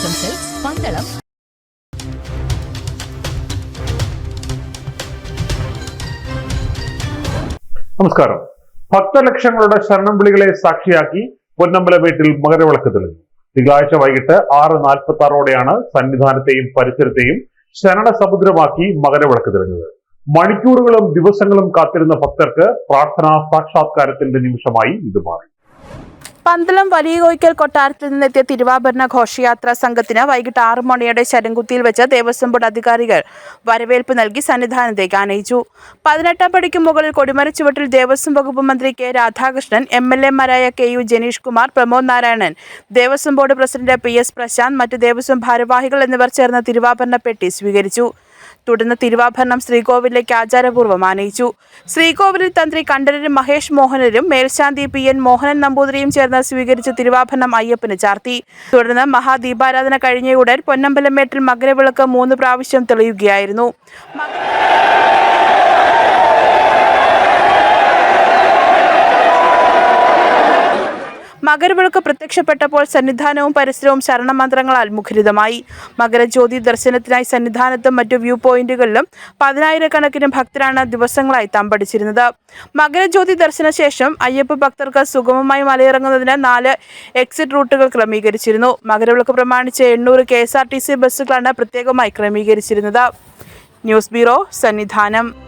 Silks Pandalam. നമസ്കാരം. ഭക്തലക്ഷങ്ങളുടെ ശരണം വിളികളെ സാക്ഷിയാക്കി പൊന്നമ്പലമേട്ടിൽ മകരവിളക്ക് തെളിഞ്ഞു. തിങ്കളാഴ്ച വൈകിട്ട് ആറ് നാൽപ്പത്തി ആറോടെയാണ് സന്നിധാനത്തെയും പരിസരത്തെയും ശരണ സമുദ്രമാക്കി മകരവിളക്ക് തെളിഞ്ഞത്. മണിക്കൂറുകളും ദിവസങ്ങളും കാത്തിരുന്ന ഭക്തർക്ക് പ്രാർത്ഥനാ സാക്ഷാത്കാരത്തിന്റെ നിമിഷമായി ഇത് മാറി. പന്തളം വലിയ കോയിക്കൽ കൊട്ടാരത്തിൽ നിന്നെത്തിയ തിരുവാഭരണ ഘോഷയാത്രാ സംഘത്തിന് വൈകിട്ട് ആറു മണിയോടെ ശരംകുത്തിയിൽ വെച്ച് ദേവസ്വം ബോർഡ് അധികാരികൾ വരവേൽപ്പ് നൽകി സന്നിധാനത്തേക്ക് ആനയിച്ചു. പതിനെട്ടാം പടിക്ക് മുകളിൽ കൊടിമര ചുവട്ടിൽ ദേവസ്വം വകുപ്പ് മന്ത്രി K Radhakrishnan M L എമാരായ K U Janeesh Kumar Pramod Narayanan Devaswom board president P S Prasanth മറ്റ് ദേവസ്വം ഭാരവാഹികൾ എന്നിവർ ചേർന്ന് തിരുവാഭരണ പെട്ടി സ്വീകരിച്ചു. തുടർന്ന് തിരുവാഭരണം ശ്രീകോവിലേക്ക് ആചാരപൂർവം ആനയിച്ചു. ശ്രീകോവിലിൽ തന്ത്രി കണ്ഠരരും മഹേഷ് മോഹനരും മേൽശാന്തി പി എൻ മോഹനൻ നമ്പൂതിരിയും ചേർന്ന് സ്വീകരിച്ച് തിരുവാഭരണം അയ്യപ്പന് ചാർത്തി. തുടർന്ന് മഹാദീപാരാധന കഴിഞ്ഞയുടൻ പൊന്നമ്പലമേട്ടിൽ മകരവിളക്ക് മൂന്ന് പ്രാവശ്യം തെളിയുകയായിരുന്നു. മകരവിളക്ക് പ്രത്യക്ഷപ്പെട്ടപ്പോൾ സന്നിധാനവും പരിസരവും ശരണമന്ത്രങ്ങളാൽ മുഖരിതമായി. മകരജ്യോതി ദർശനത്തിനായി സന്നിധാനത്തും മറ്റു വ്യൂ പോയിന്റുകളിലും പതിനായിരക്കണക്കിന് ഭക്തരാണ് ദിവസങ്ങളായി തമ്പടിച്ചിരുന്നത്. മകരജ്യോതി ദർശന ശേഷം അയ്യപ്പ ഭക്തർക്ക് സുഗമമായി മലയിറങ്ങുന്നതിന് നാല് എക്സിറ്റ് റൂട്ടുകൾ ക്രമീകരിച്ചിരുന്നു. മകരവിളക്ക് പ്രമാണിച്ച് എണ്ണൂറ് K S R T C ബസ്സുകളാണ് പ്രത്യേകമായി ക്രമീകരിച്ചിരുന്നത്. News bureau Sannidhanam.